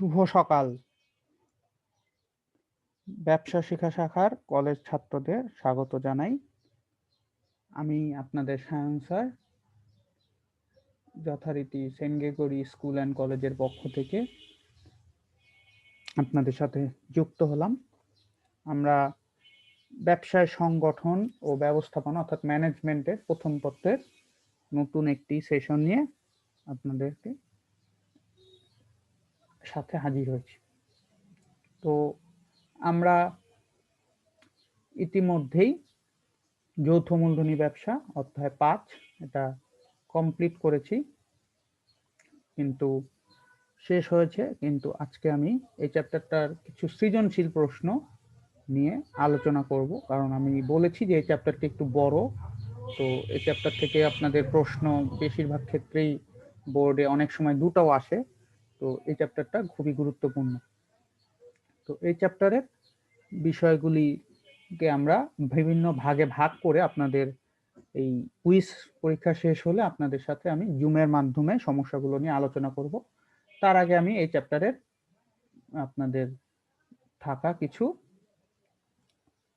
শুভ সকাল। ব্যবসা শিক্ষা শাখার কলেজ ছাত্রদের স্বাগত জানাই। আমি আপনাদের সায়ন স্যার যথারীতি সেন্ট গ্রেগরি স্কুল অ্যান্ড কলেজের পক্ষ থেকে আপনাদের সাথে যুক্ত হলাম। আমরা ব্যবসায় সংগঠন ও ব্যবস্থাপনা অর্থাৎ ম্যানেজমেন্টের প্রথম পত্রের নতুন একটি সেশন নিয়ে আপনাদেরকে সাথে হাজির হয়েছি। তো আমরা ইতিমধ্যেই যৌথ মূলধনী ব্যবসা অধ্যায় পাঁচ এটা কমপ্লিট করেছি। কিন্তু শেষ হয়েছে, কিন্তু আজকে আমি এই চ্যাপ্টারটার কিছু সৃজনশীল প্রশ্ন নিয়ে আলোচনা করব। কারণ আমি বলেছি যে এই চ্যাপ্টারটি একটু বড়। তো এই চ্যাপ্টার থেকে আপনাদের প্রশ্ন বেশিরভাগ ক্ষেত্রেই বোর্ডে অনেক সময় দুটাও আসে। তো এই চ্যাপ্টারটা খুবই গুরুত্বপূর্ণ। তো এই চ্যাপ্টারের বিষয়গুলিকে আমরা বিভিন্ন ভাগে ভাগ করে আপনাদের এই কুইজ পরীক্ষা শেষ হলে আপনাদের সাথে আমি জুমের মাধ্যমে সমস্যাগুলো নিয়ে আলোচনা করব। তার আগে আমি এই চ্যাপ্টারের আপনাদের থাকা কিছু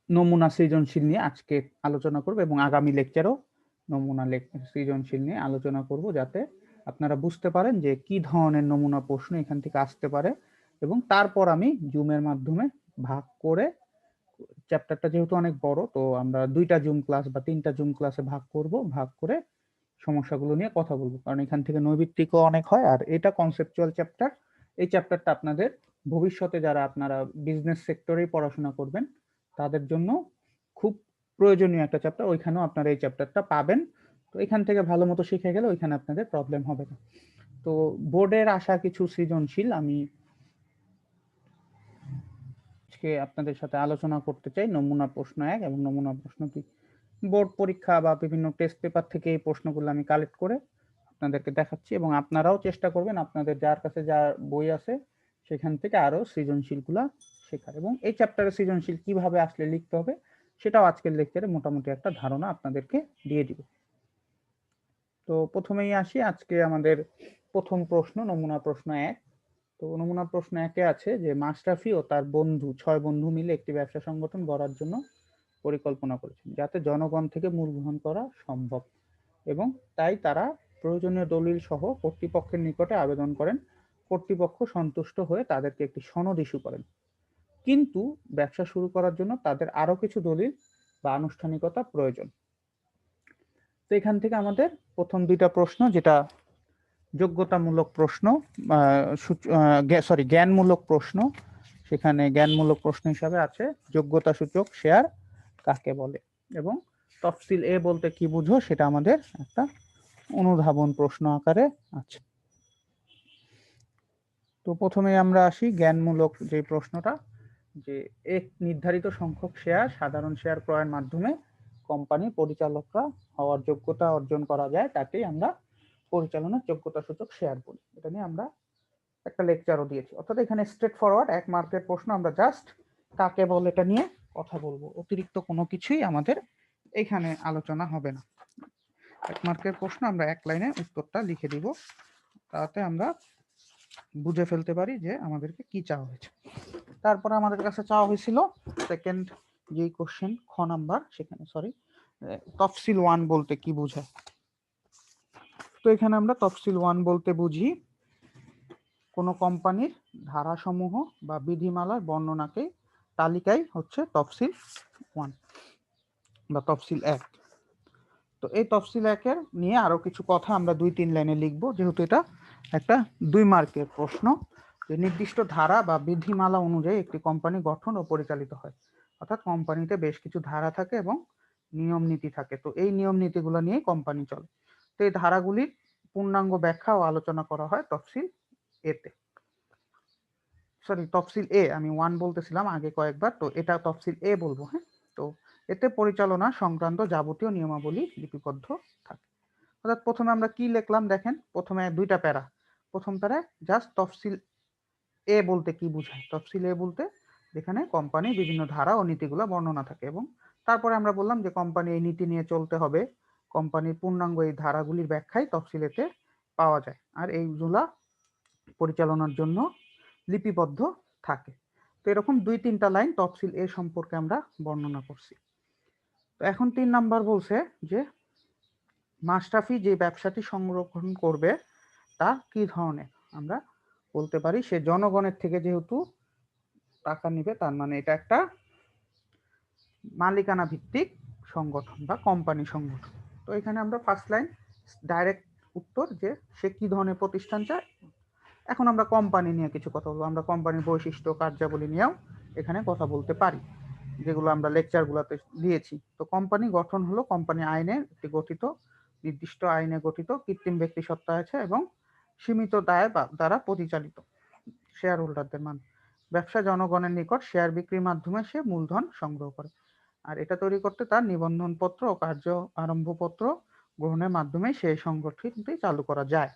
নমুনা সৃজনশীল নিয়ে আজকে আলোচনা করব এবং আগামী লেকচারও নমুনা সৃজনশীল নিয়ে আলোচনা করব যাতে আপনারা বুঝতে পারেন যে কি ধরনের নমুনা প্রশ্ন এখান থেকে আসতে পারে এবং তারপর আমি জুমের মাধ্যমে ভাগ করে চ্যাপ্টারটা যেহেতু অনেক বড়, তো আমরা দুইটা জুম ক্লাস বা তিনটা জুম ক্লাসে ভাগ করব, ভাগ করে সমস্যাগুলো নিয়ে কথা বলব। কারণ এখান থেকে নৈবিত্তিকও অনেক হয়, আর এটা কনসেপচুয়াল চ্যাপ্টার এই চ্যাপ্টারটা আপনাদের ভবিষ্যতে যারা আপনারা বিজনেস সেক্টরেই পড়াশোনা করবেন, তাদের জন্য খুব প্রয়োজনীয় একটা চ্যাপ্টার ওইখানেও আপনারা এই চ্যাপ্টারটা পাবেন। তো এখান থেকে ভালো মতো শিখে গেলে ওইখানে আপনাদের প্রবলেম হবে না। তো বোর্ডের আসা কিছু সৃজনশীল, আমি আজকে আপনাদের সাথে আলোচনা করতে চাই। নমুনা প্রশ্ন এক এবং নমুনা প্রশ্ন কি বোর্ড পরীক্ষা বা বিভিন্ন টেস্ট পেপার থেকে এই প্রশ্নগুলো আমি কালেক্ট করে আপনাদেরকে দেখাচ্ছি এবং আপনারাও চেষ্টা করবেন আপনাদের যার কাছে যা বই আছে সেখান থেকে আরও সৃজনশীলগুলা শেখার। এবং এই চ্যাপ্টারে সৃজনশীল কীভাবে আসলে লিখতে হবে সেটাও আজকের লেকচারে মোটামুটি একটা ধারণা আপনাদেরকে দিয়ে দিব। তো প্রথমেই আসি, আজকে আমাদের প্রথম প্রশ্ন, নমুনা প্রশ্ন এক। তো নমুনা প্রশ্ন একে আছে যে, মাশরাফি ও তার বন্ধু, ছয় বন্ধু মিলে একটি ব্যবসা সংগঠন গড়ার জন্য পরিকল্পনা করেছেন, যাতে জনগণ থেকে মূল গ্রহণ করা সম্ভব। এবং তাই তারা প্রয়োজনীয় দলিল সহ কর্তৃপক্ষের নিকটে আবেদন করেন, কর্তৃপক্ষ সন্তুষ্ট হয়ে তাদেরকে একটি সনদ ইস্যু করেন। কিন্তু ব্যবসা শুরু করার জন্য তাদের আরও কিছু দলিল বা আনুষ্ঠানিকতা প্রয়োজন। তো এখান থেকে আমাদের প্রথম দুইটা প্রশ্ন, যেটা যোগ্যতামূলক প্রশ্ন সরি জ্ঞানমূলক প্রশ্ন। সেখানে জ্ঞানমূলক প্রশ্ন হিসাবে আছে, যোগ্যতা সূচক শেয়ার কাকে বলে? এবং তফসিল এ বলতে কি বুঝো, সেটা আমাদের একটা অনুধাবন প্রশ্ন আকারে আছে। তো প্রথমে আমরা আসি জ্ঞানমূলক যে প্রশ্নটা, যে এক নির্ধারিত সংখ্যক শেয়ার সাধারণ শেয়ার ক্রয়ের মাধ্যমে কোম্পানি পরিচালকরা হওয়ার যোগ্যতা অর্জন করা যায়, তাকেই আমরা পরিচালনার যোগ্যতা সূচক শেয়ার বলি। এটা নিয়ে আমরা একটা লেকচারও দিয়েছি। অর্থাৎ এখানে স্ট্রেট ফরওয়ার্ড এক মার্কের প্রশ্ন, আমরা জাস্ট কাকে বলে এটা নিয়ে কথা বলব। অতিরিক্ত কোনো কিছুই আমাদের এখানে আলোচনা হবে না। এক মার্কের প্রশ্ন, আমরা এক লাইনে উত্তরটা লিখে দিব। তাতে আমরা বুঝে ফেলতে পারি যে আমাদেরকে কি চাওয়া হয়েছে। তারপরে আমাদের কাছে চাওয়া হয়েছিল সেকেন্ড যেই কোশ্চেন খ নাম্বার সেখানে সরি তফসিল ওয়ান বলতে কি বোঝায়? তো এখানে আমরা তফসিল ওয়ান বলতে বুঝি, কোন কোম্পানির ধারাসমূহ বা বিধিমালার বর্ণনাকে তালিকায় হচ্ছে তফসিল ওয়ান বা তফসিল এক। তো এই তফসিল একের নিয়ে আরও কিছু কথা আমরা দুই তিন লাইনে লিখব, যেহেতু এটা একটা দুই মার্কের প্রশ্ন। যে নির্দিষ্ট ধারা বা বিধিমালা অনুযায়ী একটি কোম্পানি গঠন ও পরিচালিত হয়। অর্থাৎ কোম্পানিতে বেশ কিছু ধারা থাকে এবং নিয়ম নীতি থাকে। তো এই নিয়ম নীতিগুলো নিয়ে কোম্পানি চলে। তো এই ধারাগুলির পূর্ণাঙ্গ ব্যাখ্যা ও আলোচনা করা হয় তফসিল এতে সরি তফসিল এ, আমি ওয়ান বলতেছিলাম আগে কয়েকবার, তো এটা তফসিল এ বলব হ্যাঁ? তো এতে পরিচালনা সংক্রান্ত যাবতীয় নিয়মাবলী লিপিবদ্ধ থাকে। অর্থাৎ প্রথমে আমরা কি লিখলাম দেখেন? প্রথমে দুইটা প্যারা। প্রথম প্যারায় জাস্ট তফসিল এ বলতে কি বুঝায়? তফসিল এ বলতে যেখানে কোম্পানি বিভিন্ন ধারা ও নীতিগুলো বর্ণনা থাকে এবং তারপরে আমরা বললাম যে কোম্পানি এই নীতি নিয়ে চলতে হবে। কোম্পানির পূর্ণাঙ্গ এই ধারাগুলির ব্যাখ্যাই তফসিলেতে পাওয়া যায়। আর এইগুলা পরিচালনার জন্য লিপিবদ্ধ থাকে। তো এরকম দুই তিনটা লাইন তফসিল এ সম্পর্কে আমরা বর্ণনা করছি। তো এখন তিন নাম্বার বলছে যে মাস্টাফি যে ব্যবসাটি সংরক্ষণ করবে তা কি ধরনের? আমরা বলতে পারি সে জনগণের থেকে যেহেতু টাকা নিবে, তার মানে এটা একটা মালিকানা ভিত্তিক সংগঠন বা কোম্পানি সংগঠন। তো এখানে আমরা ফার্স্ট লাইন ডাইরেক্ট উত্তর যে সে কি ধরনের প্রতিষ্ঠান চায়। এখন আমরা কোম্পানি নিয়ে কিছু কথা বলব। আমরা কোম্পানির বৈশিষ্ট্য, কার্যাবলী নিয়েও এখানে কথা বলতে পারি, যেগুলো আমরা লেকচারগুলোতে দিয়েছি। তো কোম্পানি গঠন হলো কোম্পানি আইনে একটি গঠিত, নির্দিষ্ট আইনে গঠিত, কৃত্রিম ব্যক্তি সত্তা আছে এবং সীমিত দায় দ্বারা পরিচালিত। শেয়ার হোল্ডারদের মান। ব্যবসা জনগণের নিকট শেয়ার বিক্রির মাধ্যমে সে মূলধন সংগ্রহ করে। আর এটা তৈরি করতে তার নিবন্ধন পত্র ও কার্য আরম্ভপত্র গ্রহণের মাধ্যমে সেই সংগঠনটি চালু করা যায়।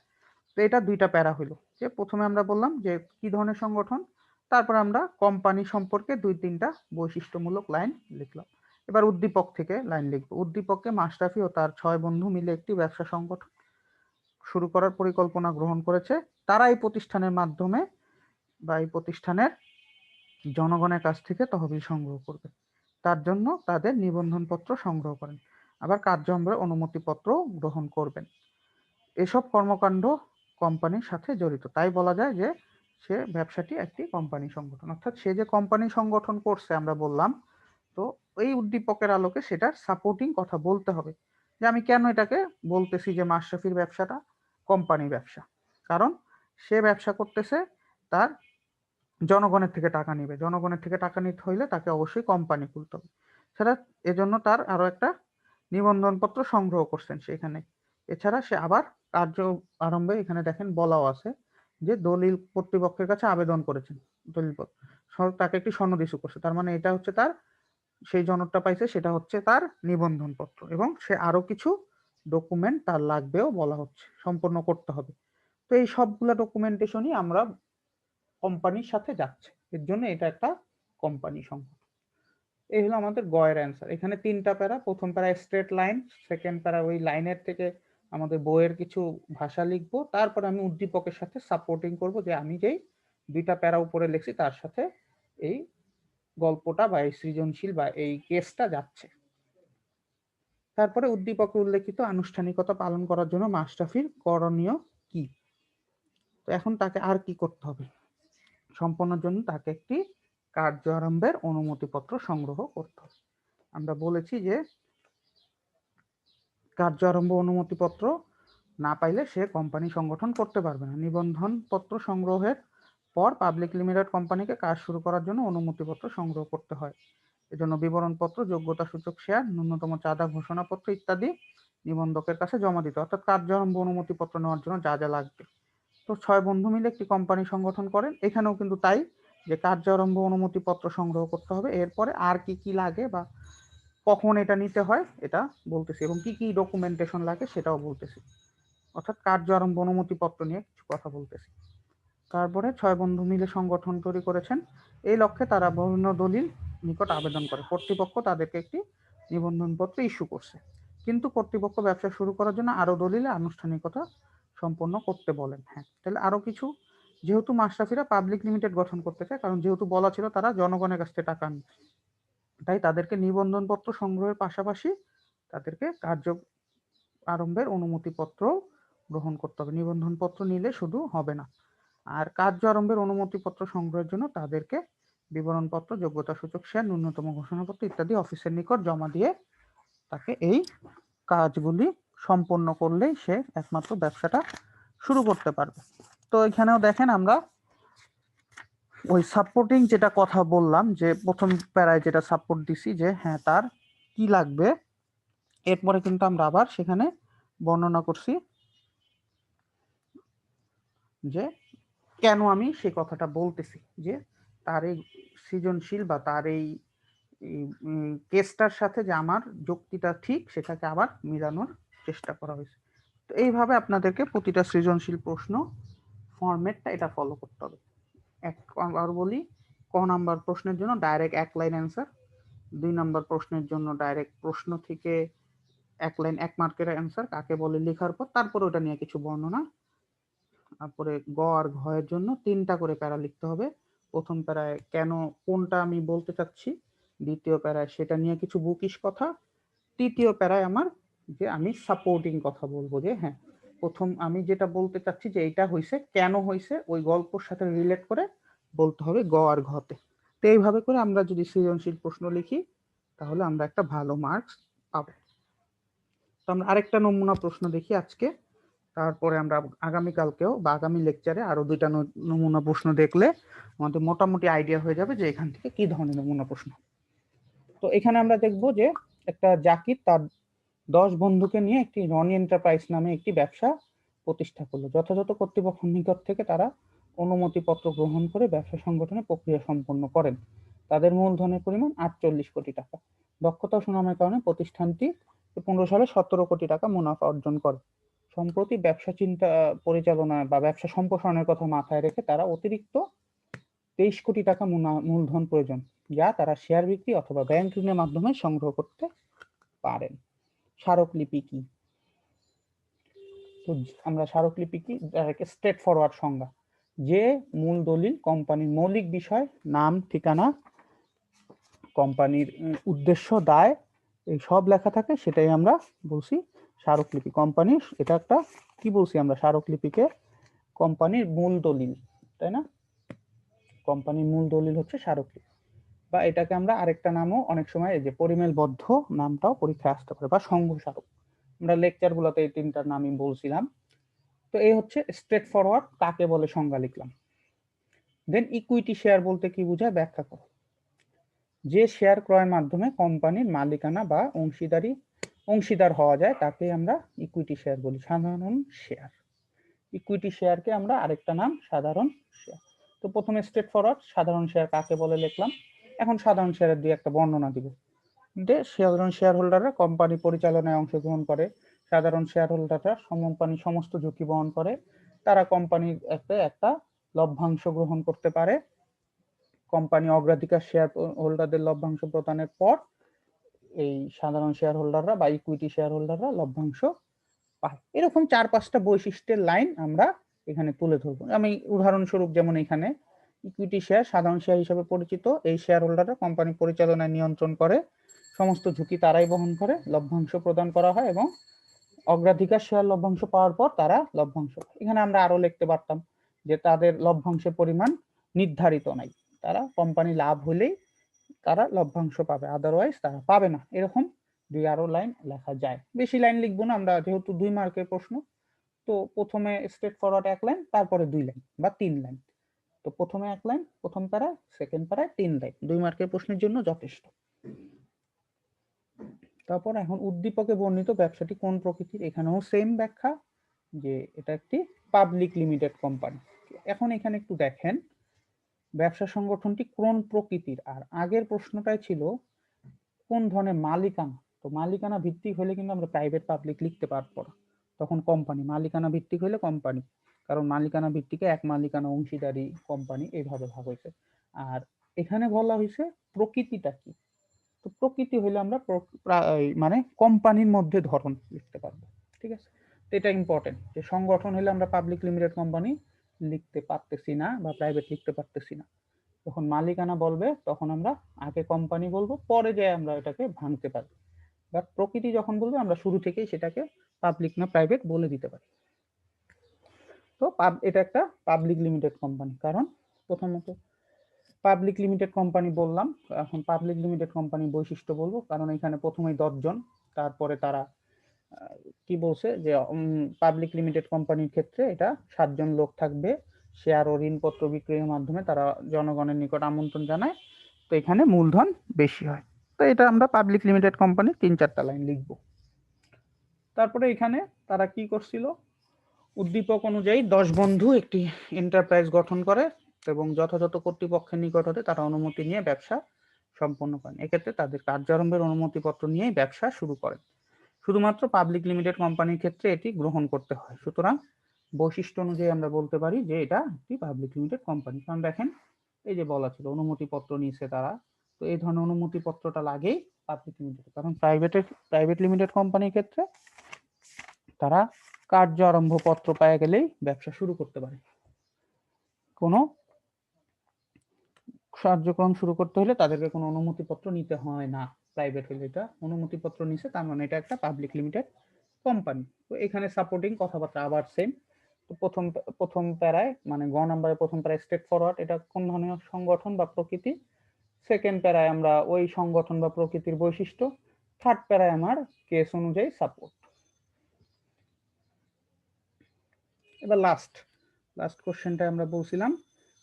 তো এটা দুইটা প্যারা হইল। যে প্রথমে আমরা বললাম যে কি ধরনের সংগঠন, তারপর আমরা কোম্পানি সম্পর্কে দুই তিনটা বৈশিষ্ট্যমূলক লাইন লিখলাম। এবার উদ্দীপক থেকে লাইন লিখব। উদ্দীপককে মাস্টাফি ও তার ছয় বন্ধু মিলে একটি ব্যবসা সংগঠন শুরু করার পরিকল্পনা গ্রহণ করেছে। তারা এই প্রতিষ্ঠানের মাধ্যমে বা এই প্রতিষ্ঠানের জনগণের কাছ থেকে তহবিল সংগ্রহ করবে। তার জন্য তাদের নিবন্ধনপত্র সংগ্রহ করেন। আবার কার্যম্বরের অনুমতিপত্র গ্রহণ করবেন। এসব কর্মকাণ্ড কোম্পানির সাথে জড়িত। তাই বলা যায় যে, সে ব্যবসাটি একটি কোম্পানি সংগঠন। অর্থাৎ সে যে কোম্পানি সংগঠন করছে আমরা বললাম, তো এই উদ্দীপকের আলোকে সেটার সাপোর্টিং কথা বলতে হবে। যে আমি কেন এটাকে বলতেছি যে মাশরাফির ব্যবসাটা কোম্পানি ব্যবসা? কারণ সে ব্যবসা করতেছে তার জনগণের থেকে টাকা নিবে। জনগণের থেকে টাকা নিতে হইলে তাকে অবশ্যই কোম্পানি খুলতে হবে। সেটা এজন্য তার আরও একটা নিবন্ধনপত্র সংগ্রহ করছেন সেখানে। এছাড়া সে আবার কার্য আরম্ভে এখানে দেখেন বলাও আছে যে দলিল কর্তৃপক্ষের কাছে আবেদন করেছেন দলিল তাকে একটি সনদ ইস্যু করছে। তার মানে এটা হচ্ছে তার, সেই জনকটা পাইছে সেটা হচ্ছে তার নিবন্ধন পত্র এবং সে আরও কিছু ডকুমেন্ট তার লাগবেও বলা হচ্ছে, সম্পূর্ণ করতে হবে। তো এই সবগুলা ডকুমেন্টেশনই আমরা কোম্পানির সাথে যাচ্ছে। এর জন্য এটা একটা কোম্পানি সংগঠন। এই হলো আমাদের গয়ের অ্যান্সার এখানে তিনটা প্যারা। প্রথম প্যারা স্ট্রেট লাইন সেকেন্ড প্যারা ওই লাইনের থেকে আমাদের বইয়ের কিছু ভাষা লিখব। তারপর আমি উদ্দীপকের সাথে সাপোর্টিং করব যে আমি যেই দুইটা প্যারা উপরে লিখছি, তার সাথে এই গল্পটা বা এই সৃজনশীল বা এই কেসটা যাচ্ছে। তারপরে উদ্দীপকে উল্লেখিত আনুষ্ঠানিকতা পালন করার জন্য মাস্টাফির করণীয় কি? তো এখন তাকে আর কি করতে হবে? সম্পন্নের জন্য তাকে একটি কার্য আরম্ভের অনুমতিপত্র সংগ্রহ করতে হবে। আমরা বলেছি যে কার্য আরম্ভ অনুমতিপত্র না পাইলে সে কোম্পানি সংগঠন করতে পারবে না। নিবন্ধন পত্র সংগ্রহের পর পাবলিক লিমিটেড কোম্পানিকে কাজ শুরু করার জন্য অনুমতিপত্র সংগ্রহ করতে হয়। এজন্য বিবরণপত্র যোগ্যতা সূচক শেয়ার, ন্যূনতম চাঁদা ঘোষণাপত্র ইত্যাদি নিবন্ধকের কাছে জমা দিতে অর্থাৎ কার্য আরম্ভ অনুমতিপত্র নেওয়ার জন্য যা যা লাগবে। তো ছয় বন্ধু মিলে একটি কোম্পানি সংগঠন করেন। এখানেও কিন্তু তাই যে কার্য আরম্ভ অনুমতিপত্র সংগ্রহ করতে হবে। এরপরে আর কি কি লাগে বা কখন এটা নিতে হয়, এটা বলতেছি এবং কি কি ডকুমেন্টেশন লাগে সেটাও বলতেছি। অর্থাৎ কার্য আরম্ভ অনুমতিপত্র নিয়ে কিছু কথা বলতেছি। তারপরে ছয় বন্ধু মিলে সংগঠন তৈরি করেছেন। এই লক্ষ্যে তারা বিভিন্ন দলিল নিকট আবেদন করে। কর্তৃপক্ষ তাদেরকে একটি নিবন্ধনপত্র ইস্যু করছে। কিন্তু কর্তৃপক্ষ ব্যবসা শুরু করার জন্য আরও দলিলে আনুষ্ঠানিকতা সম্পন্ন করতে বলেন হ্যাঁ। তাহলে আরও কিছু, যেহেতু মাশরাফিরা পাবলিক লিমিটেড গঠন করতে চায়, কারণ যেহেতু বলা ছিল তারা জনগণের কাছ থেকে টাকা নিচ্ছে তাই তাদেরকে নিবন্ধনপত্র সংগ্রহের পাশাপাশি তাদেরকে কার্য আরম্ভের অনুমতিপত্র গ্রহণ করতে হবে। নিবন্ধনপত্র নিলে শুধু হবে না। আর কার্য আরম্ভের অনুমতিপত্র সংগ্রহের জন্য তাদেরকে বিবরণপত্র, যোগ্যতা সূচক, শেয়ার, ন্যূনতম ঘোষণাপত্র ইত্যাদি অফিসের নিকট জমা দিয়ে তাকে এই কাজগুলি সম্পন্ন করলেই সে একমাত্র ব্যবসাটা শুরু করতে পারবে। তো এখানেও দেখেন আমরা ওই সাপোর্টিং যেটা কথা বললাম, যে প্রথম প্যারায় যেটা সাপোর্ট দিছি যে হ্যাঁ তার কি লাগবে? এরপরে কিন্তু আমরা আবার সেখানে বর্ণনা করছি যে, কেন আমি সেই কথাটা বলতেছি যে, তার এই সৃজনশীল বা তার এই কেসটার সাথে যে আমার যুক্তিটা ঠিক, সেটাকে আবার মিলানোর চেষ্টা করা হয়েছে। তো এইভাবে আপনাদেরকে প্রতিটা সৃজনশীল প্রশ্ন ফরম্যাটটা এটা ফলো করতে হবে। এক আর বলি, ক নাম্বার প্রশ্নের জন্য ডাইরেক্ট এক লাইন অ্যান্সার দুই নাম্বার প্রশ্নের জন্য ডাইরেক্ট প্রশ্ন থেকে এক লাইন এক মার্কের অ্যান্সার কাকে বলে লেখার পর তারপর ওটা নিয়ে কিছু বর্ণনা। তারপরে গ আর ঘ এর জন্য তিনটা করে প্যারা লিখতে হবে। প্রথম প্যারায় কেন, কোনটা আমি বলতে চাচ্ছি, দ্বিতীয় প্যারায় সেটা নিয়ে কিছু বুকিশ কথা, তৃতীয় প্যারায় আমার যে আমি সাপোর্টিং কথা বলব যে হ্যাঁ প্রথম আমি যেটা বলতে চাচ্ছি যে এটা হয়েছে কেন হয়েছে ওই গল্পর সাথে রিলেট করে বলতে হবে গ আর ঘতে। তো এইভাবে করে আমরা যদি সৃজনশীল প্রশ্ন লিখি, তাহলে আমরা একটা ভালো মার্কস পাবো। তো আমরা আরেকটা নমুনা প্রশ্ন দেখি আজকে। তারপরে আমরা আগামীকালকেও বা আগামী লেকচারে আরও দুইটা নমুনা প্রশ্ন দেখলে আমাদের মোটামুটি আইডিয়া হয়ে যাবে যে, এখান থেকে কি ধরনের নমুনা প্রশ্ন। তো এখানে আমরা দেখব যে, একটা জাকির তার দশ বন্ধুকে নিয়ে একটি রনি এন্টারপ্রাইজ নামে একটি ব্যবসা প্রতিষ্ঠা করল। যথাযথ কর্তৃপক্ষের নিকট থেকে তারা অনুমতিপত্র গ্রহণ করে ব্যবসা সংগঠনের প্রক্রিয়া সম্পন্ন করেন। তাদের মূলধনের পরিমাণ আটচল্লিশ কোটি টাকা। দক্ষতা ও সুনামের কারণে প্রতিষ্ঠানটি পনেরো সালে সতেরো কোটি টাকা মুনাফা অর্জন করে। সম্প্রতি ব্যবসা চিন্তা পরিচালনা বা ব্যবসা সম্প্রসারণের কথা মাথায় রেখে তারা অতিরিক্ত তেইশ কোটি টাকা মূলধন প্রয়োজন, যা তারা শেয়ার বিক্রি অথবা ব্যাংক ঋণের মাধ্যমে সংগ্রহ করতে পারেন। স্মারকলিপি কি? আমরা স্মারকলিপি কি? স্ট্রেট ফরওয়ার্ড সংজ্ঞা। যে মূল দলিল কোম্পানির মৌলিক বিষয়, নাম, ঠিকানা, কোম্পানির উদ্দেশ্য, দায়, এই সব লেখা থাকে, সেটাই আমরা বলছি স্মারকলিপি। কোম্পানির এটা একটা, কি বলছি আমরা? স্মারকলিপিকে কোম্পানির মূল দলিল, তাই না? কোম্পানির মূল দলিল হচ্ছে স্মারকলিপি। বা এটাকে আমরা আরেকটা নামও অনেক সময় এই যে পরিমেলবদ্ধ নামটাও পরীক্ষায় আসতে পারে বা সংঘ স্মারক আমরা লেকচারগুলোতে এই তিনটার নামই বলছিলাম। তো এই হচ্ছে স্ট্রেট ফরওয়ার্ড কাকে বলে সংজ্ঞা লিখলাম। দেন ইকুইটি শেয়ার বলতে কি বোঝায়? ব্যাখ্যা করো। যে শেয়ার ক্রয়ের মাধ্যমে কোম্পানির মালিকানা বা অংশীদারি, অংশীদার হওয়া যায়, তাকে আমরা ইকুইটি শেয়ার বলি, সাধারণ শেয়ার ইকুইটি শেয়ারকে আমরা আরেকটা নাম, সাধারণ শেয়ার তো প্রথমে স্ট্রেট ফরওয়ার্ড সাধারণ শেয়ার কাকে বলে লিখলাম? এখন সাধারণ শেয়ারের দুই একটা বর্ণনা দিব। যে সাধারণ শেয়ার হোল্ডাররা কোম্পানি পরিচালনায় অংশগ্রহণ করে, সাধারণ শেয়ার হোল্ডাররা কোম্পানি সমস্ত ঝুঁকি বহন করে, তারা কোম্পানির একটা একটা লভ্যাংশ গ্রহণ করতে পারে। কোম্পানি অগ্রাধিকার শেয়ার হোল্ডারদের লভ্যাংশ প্রদানের পর এই সাধারণ শেয়ার হোল্ডাররা বা ইকুইটি শেয়ার হোল্ডাররা লভ্যাংশ পায়। এরকম চার পাঁচটা বৈশিষ্ট্যের লাইন আমরা এখানে তুলে ধরবো। আমি উদাহরণস্বরূপ যেমন এখানে ইকুইটি শেয়ার সাধারণ শেয়ার হিসেবে পরিচিত, এই শেয়ার হোল্ডাররা কোম্পানি পরিচালনায় নিয়ন্ত্রণ করে, সমস্ত ঝুঁকি তারাই বহন করে, লভ্যাংশ প্রদান করা হয় এবং অগ্রাধিকার শেয়ার লভ্যাংশ পাওয়ার পর তারা লভ্যাংশ। এখানে আমরা আরও লিখতে পারতাম যে তাদের লভ্যাংশের পরিমাণ নির্ধারিত নাই। তারা কোম্পানি লাভ হলেই তারা লভ্যাংশ পাবে আদারওয়াইজ তারা পাবে না। এরকম দুই আরও লাইন লেখা যায়। বেশি লাইন লিখব না, আমরা যেহেতু দুই মার্কের প্রশ্ন, তো প্রথমে স্ট্রেট ফরওয়ার্ড এক লাইন তারপরে দুই লাইন বা তিন লাইন তো প্রথমে এক লাইন প্রথম প্যারায় সেকেন্ড প্যারায় তিন লাইন দুই মার্কের প্রশ্নের জন্য যথেষ্ট। তারপর এখন উদ্দীপকে বর্ণিত ব্যবসাটি কোন প্রকৃতির? এখানেও সেম ব্যাখ্যা, যে এটা একটি পাবলিক লিমিটেড কোম্পানি এখন এখানে একটু দেখেন, ব্যবসা সংগঠনটি কোন প্রকৃতির? আর আগের প্রশ্নটাই ছিল, কোন ধরনের মালিকানা? তো মালিকানা ভিত্তিক হলে কিন্তু আমরা প্রাইভেট পাবলিক লিখতে পারব না। তখন কোম্পানি মালিকানা ভিত্তিক হলে কোম্পানি কারণ মালিকানা ভিত্তিকে এক মালিকানা অংশীদারি কোম্পানি এইভাবে ভাগ হয়েছে। আর এখানে বলা হয়েছে প্রকৃতিটা কি? তো প্রকৃতি হইলে আমরা মানে কোম্পানির মধ্যে ধরন লিখতে পারব, ঠিক আছে? তো এটা ইম্পর্টেন্ট যে সংগঠন হলে আমরা পাবলিক লিমিটেড কোম্পানি লিখতে পারতেছি না বা প্রাইভেট লিখতে পারতেছি না। যখন মালিকানা বলবে, তখন আমরা আগে কোম্পানি বলব, পরে যে আমরা এটাকে ভাঙতে পারব। বাট প্রকৃতি যখন বলবে, আমরা শুরু থেকেই সেটাকে পাবলিক না প্রাইভেট বলে দিতে পারি। তো পাব- এটা একটা পাবলিক লিমিটেড কোম্পানি কারণ প্রথমত পাবলিক লিমিটেড কোম্পানি বললাম, এখন পাবলিক লিমিটেড কোম্পানি বৈশিষ্ট্য বলব, কারণ এখানে প্রথমেই দশজন, তারপরে তারা কি বলছে যে পাবলিক লিমিটেড কোম্পানির ক্ষেত্রে এটা সাতজন লোক থাকবে শেয়ার ও ঋণপত্র বিক্রয়ের মাধ্যমে তারা জনগণের নিকট আমন্ত্রণ জানায়, তো এখানে মূলধন বেশি হয়। তো এটা আমরা পাবলিক লিমিটেড কোম্পানির তিন চারটা লাইন লিখব। তারপরে এখানে তারা কি করছিল? উদ্দীপক অনুযায়ী দশ বন্ধু একটি এন্টারপ্রাইজ গঠন করে এবং যথাযথ কর্তৃপক্ষের নিকট হতে তারা অনুমতি নিয়ে ব্যবসা সম্পন্ন করেন। এক্ষেত্রে তাদের কার্যারম্ভের অনুমতিপত্র নিয়েই ব্যবসা শুরু করেন। শুধুমাত্র পাবলিক লিমিটেড কোম্পানির ক্ষেত্রে এটি গ্রহণ করতে হয়। সুতরাং বৈশিষ্ট্য অনুযায়ী আমরা বলতে পারি যে এটা একটি পাবলিক লিমিটেড কোম্পানি কারণ দেখেন, এই যে বলা ছিল অনুমতিপত্র নিয়েছে তারা, তো এই ধরনের অনুমতিপত্রটা লাগেই পাবলিক লিমিটেড কারণ প্রাইভেটের প্রাইভেট লিমিটেড কোম্পানির ক্ষেত্রে তারা কার্য আরম্ভ পত্র পাওয়া গেলেই ব্যবসা শুরু করতে পারে। কোনো কার্যক্রম শুরু করতে হলে তাদেরকে কোনো অনুমতিপত্র নিতে হয় না। প্রাইভেট হলে এটা অনুমতিপত্র নিছে, তার মানে এটা একটা পাবলিক লিমিটেড কোম্পানি তো এখানে সাপোর্টিং কথাবার্তা আবার সেম তো প্রথম প্রথম প্যারায় মানে গ নাম্বারে প্রথম প্যারায় স্টেট ফরওয়ার্ড এটা কোন ধরনের সংগঠন বা প্রকৃতি? সেকেন্ড প্যারায় আমরা ওই সংগঠন বা প্রকৃতির বৈশিষ্ট্য। থার্ড প্যারায় আমার কেস অনুযায়ী সাপোর্ট এবার লাস্ট লাস্ট কোশ্চেনটা আমরা বলছিলাম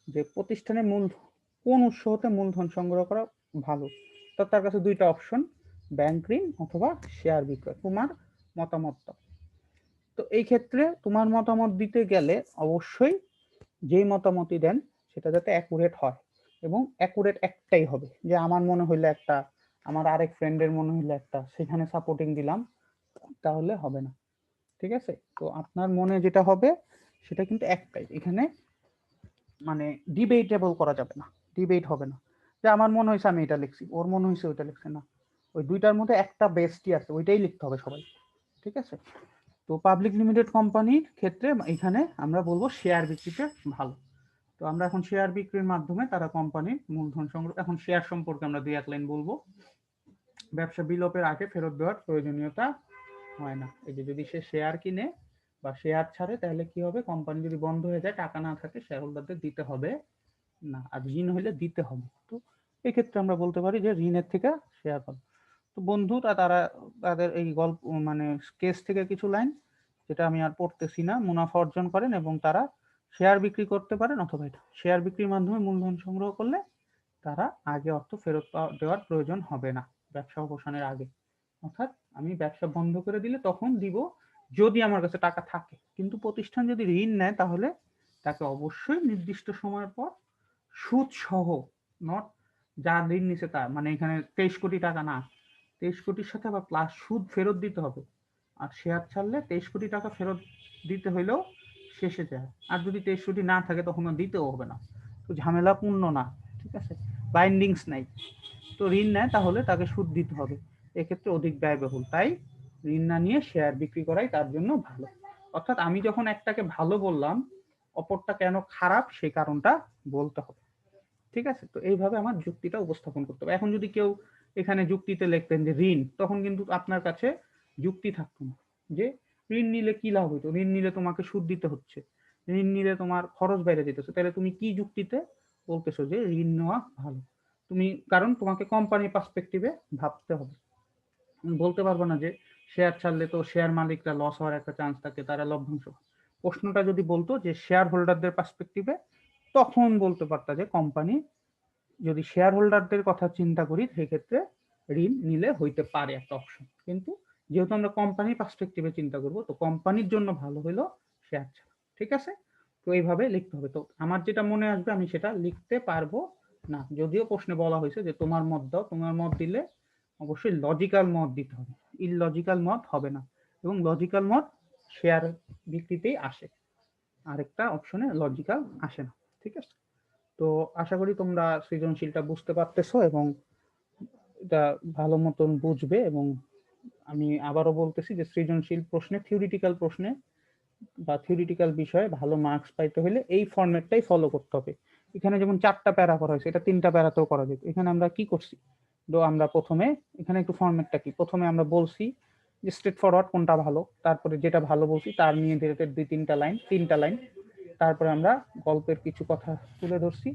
যে প্রতিষ্ঠানের মূল, কোন উৎস হতে মূলধন সংগ্রহ করা ভালো? তো তার কাছে দুইটা অপশন ব্যাংক ঋণ অথবা শেয়ার বিক্রয়। তোমার মতামত তো এই ক্ষেত্রে তোমার মতামত দিতে গেলে অবশ্যই যেই মতামতই দেন, সেটা যাতে অ্যাকুরেট হয় এবং অ্যাকুরেট একটাই হবে। যে আমার মনে হইলে একটা, আমার আরেক ফ্রেন্ডের মনে হইলে একটা, সেখানে সাপোর্টিং দিলাম, তাহলে হবে না। ঠিক আছে? তো আপনার মনে যেটা হবে, সেটা কিন্তু একটাই। এখানে মানে ডিবেটেবল করা যাবে না ডিবেট হবে না। যে আমার মনে হয়েছে আমি এটা লিখছি, ওর মনে হয়েছে ওইটা লিখছে না। ওই দুইটার মধ্যে একটা বেস্টই আছে, ওইটাই লিখতে হবে সবাই, ঠিক আছে? তো পাবলিক লিমিটেড কোম্পানির ক্ষেত্রে এখানে আমরা বলব শেয়ার বিক্রিতে ভালো। তো আমরা এখন শেয়ার বিক্রির মাধ্যমে তারা কোম্পানির মূলধন সংগ্রহ, এখন শেয়ার সম্পর্কে আমরা দুই এক লাইন বলব। ব্যবসা বিলোপের আগে ফেরত দেওয়ার প্রয়োজনীয়তা হয় না। এই যে যদি সে শেয়ার কিনে বা শেয়ার ছাড়ে, তাহলে কি হবে? কোম্পানি যদি বন্ধ হয়ে যায়, টাকা না থাকে শেয়ার হোল্ডারদের দিতে হবে। না, আর ঋণ হলে দিতে হবে। তো এক্ষেত্রে আমরা বলতে পারি যে ঋণের থেকে শেয়ার পাবো। তো বন্ধুরা তারা, তাদের এই গল্প মানে কেস থেকে কিছু লাইন যেটা আমি আর পড়তেছি না, মুনাফা অর্জন করেন এবং তারা শেয়ার বিক্রি করতে পারেন অথবা এটা শেয়ার বিক্রির মাধ্যমে মূলধন সংগ্রহ করলে তারা আগে অর্থ ফেরত দেওয়ার প্রয়োজন হবে না। ব্যবসা অবসানের আগে। অর্থাৎ আমি ব্যবসা বন্ধ করে দিলে তখন দিব যদি আমার কাছে টাকা থাকে। কিন্তু প্রতিষ্ঠান যদি ঋণ নেয় তাহলে তাকে অবশ্যই নির্দিষ্ট সময়ের পর সুদ সহ নট যা ঋণ নিছে তার মানে এখানে তেইশ কোটি টাকা না, তেইশ কোটির সাথে আবার প্লাস সুদ ফেরত দিতে হবে। আর শেয়ার ছাড়লে তেইশ কোটি টাকা ফেরত দিতে হইলেও শেষে যায়। আর যদি তেইশ কোটি না থাকে তখন দিতেও হবে না। তো ঝামেলাপূর্ণ না, ঠিক আছে? বাইন্ডিংস নাই। তো ঋণ নেয় তাহলে তাকে সুদ দিতে হবে। এক্ষেত্রে অধিক ব্যয়বহুল। তাই ঋণ না নিয়ে শেয়ার বিক্রি করাই তার জন্য ভালো। অর্থাৎ আমি যখন একটাকে ভালো বললাম, অপরটা কেন খারাপ সেই কারণটা বলতে হবে। ঠিক আছে? তো এইভাবে আমার যুক্তিটা উপস্থাপন করতে হবে। এখন যদি কেউ এখানে যুক্তিতে লিখতেন যে ঋণ, তখন কিন্তু আপনার কাছে যুক্তি থাকতো না। যে ঋণ নিলে কি লাভ হইতো? ঋণ নিলে তোমাকে সুদ দিতে হচ্ছে। ঋণ নিলে তোমার খরচ বাইরে যেতেছে তাহলে তুমি কি যুক্তিতে বলতেছো যে ঋণ নেওয়া ভালো? তুমি, কারণ তোমাকে কোম্পানির পার্সপেক্টিভে ভাবতে হবে। বলতে পারব না যে শেয়ার ছাড়লে তো শেয়ার মালিকরা লস হওয়ার একটা চান্স থাকে, তারা লভ্যাংশ। প্রশ্নটা যদি বলতো যে শেয়ার হোল্ডারদের পার্সপেক্টিভে তখন বলতে পারতা যে কোম্পানি যদি শেয়ার হোল্ডারদের কথা চিন্তা করি, সেক্ষেত্রে ঋণ নিলে হইতে পারে একটা অপশন কিন্তু যেহেতু আমরা কোম্পানির পার্সপেক্টিভে চিন্তা করব, তো কোম্পানির জন্য ভালো হলো শেয়ার ছাড়া। ঠিক আছে? তো এইভাবে লিখতে হবে। তো আমার যেটা মনে আসবে, আমি সেটা লিখতে পারব না। যদিও প্রশ্নে বলা হয়েছে যে তোমার মত দাও, তোমার মত দিলে অবশ্যই লজিক্যাল মত দিতে হবে। ইললজিক্যাল মত হবে না। এবং লজিক্যাল মত শেয়ার বিক্রিতেই আসে। আরেকটা অপশনে লজিক্যাল আসে না। ঠিক আছে? তো আশা করি তোমরা সৃজনশীলটা বুঝতে পারতেছো এবং এটা ভালো মতন বুঝবে এবং আমি আবারও বলতেছি যে সৃজনশীল প্রশ্নে থিওরিটিক্যাল প্রশ্নে বা থিওরিটিক্যাল বিষয়ে ভালো মার্কস পাইতে হলে এই ফর্মেটটাই ফলো করতে হবে। এখানে যেমন চারটা প্যারা করা হয়েছে এটা তিনটা প্যারাতেও করা যেত। এখানে আমরা কি করছি? আমরা প্রথমে, এখানে একটু ফরম্যাটটা কি? প্রথমে আমরা বলছি যে স্ট্রেট ফরওয়ার্ড কোনটা ভালো, তারপরে যেটা ভালো বলছি তার নিয়ে ধীরে ধীরে দুই তিনটা লাইন তিনটা লাইন তারপরে আমরা গল্পের কিছু কথা তুলে ধরছি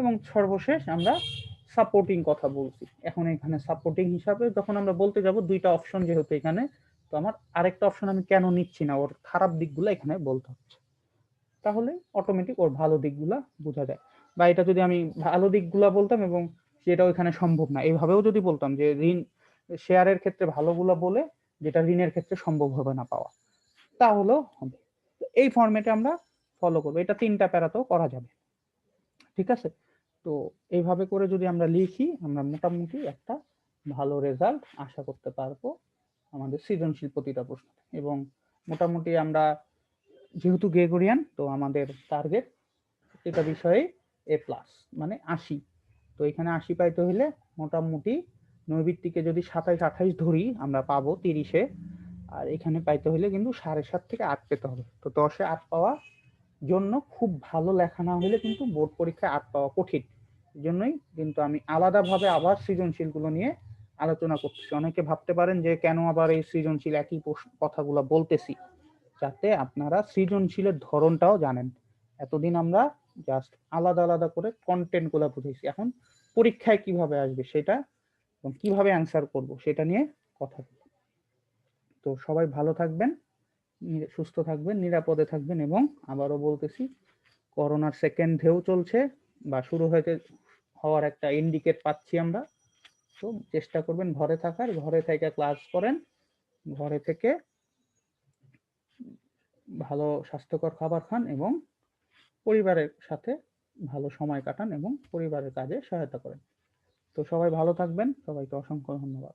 এবং সর্বশেষ আমরা সাপোর্টিং কথা বলছি। এখন এখানে সাপোর্টিং হিসাবে যখন আমরা বলতে যাব দুইটা অপশন যেহেতু এখানে, তো আমার আরেকটা অপশন আমি কেন নিচ্ছি না, ওর খারাপ দিকগুলো এখানে বলতে হচ্ছে। তাহলে অটোমেটিক ওর ভালো দিকগুলা বোঝা যায়। বা এটা যদি আমি ভালো দিকগুলা বলতাম এবং সেটাও ওইখানে সম্ভব না। এইভাবেও যদি বলতাম যে ঋণ শেয়ারের ক্ষেত্রে ভালোগুলা বলে যেটা ঋণের ক্ষেত্রে সম্ভব হবে না পাওয়া, তাহলেও হবে। এই ফর্মেটে আমরা ফলো করব। এটা তিনটা প্যারাতেও করা যাবে। ঠিক আছে? তো এইভাবে করে যদি আমরা লিখি, আমরা মোটামুটি একটা ভালো রেজাল্ট আশা করতে পারব আমাদের সৃজনশীল প্রতিটা প্রশ্ন। এবং মোটামুটি আমরা যেহেতু গ্রেগরিয়ান তো আমাদের টার্গেট এটা বিষয়ে এ প্লাস মানে আশি। এখানে আশি পাইতে হলে মোটামুটি নৈবিত্তিকে যদি সাতাইশ আঠাইশ ধরি, আমরা পাবো তিরিশে। আর এখানে পাইতে হলে কিন্তু সাড়ে সাত থেকে আট পেতে হবে। তো দশে আট পাওয়া জন্য খুব ভালো লেখা না হলে কিন্তু বোর্ড পরীক্ষায় আট পাওয়া কঠিন। জন্যই কিন্তু আমি আলাদাভাবে আবার সৃজনশীলগুলো নিয়ে আলোচনা করতেছি। অনেকে ভাবতে পারেন যে কেন আবার এই সৃজনশীল একই কথাগুলো বলতেছি? যাতে আপনারা সৃজনশীলের ধরনটাও জানেন। এতদিন আমরা জাস্ট আলাদা আলাদা করে কন্টেন্টগুলা বুঝেছি এখন পরীক্ষায় কীভাবে আসবে সেটা এবং কীভাবে অ্যান্সার করব সেটা নিয়ে কথা বলব। তো সবাই ভালো থাকবেন সুস্থ থাকবেন, নিরাপদে থাকবেন এবং আবারও বলতেছি, করোনার সেকেন্ড ঢেউ চলছে বা শুরু হয়েছে, হওয়ার একটা ইন্ডিকেট পাচ্ছি আমরা। তো চেষ্টা করবেন ঘরে থাকার, ঘরে থেকে ক্লাস করেন, ঘরে থেকে ভালো স্বাস্থ্যকর খাবার খান এবং পরিবারের সাথে ভালো সময় কাটান এবং পরিবারের কাজে সহায়তা করেন। তো সবাই ভালো থাকবেন। সবাইকে অসংখ্য ধন্যবাদ।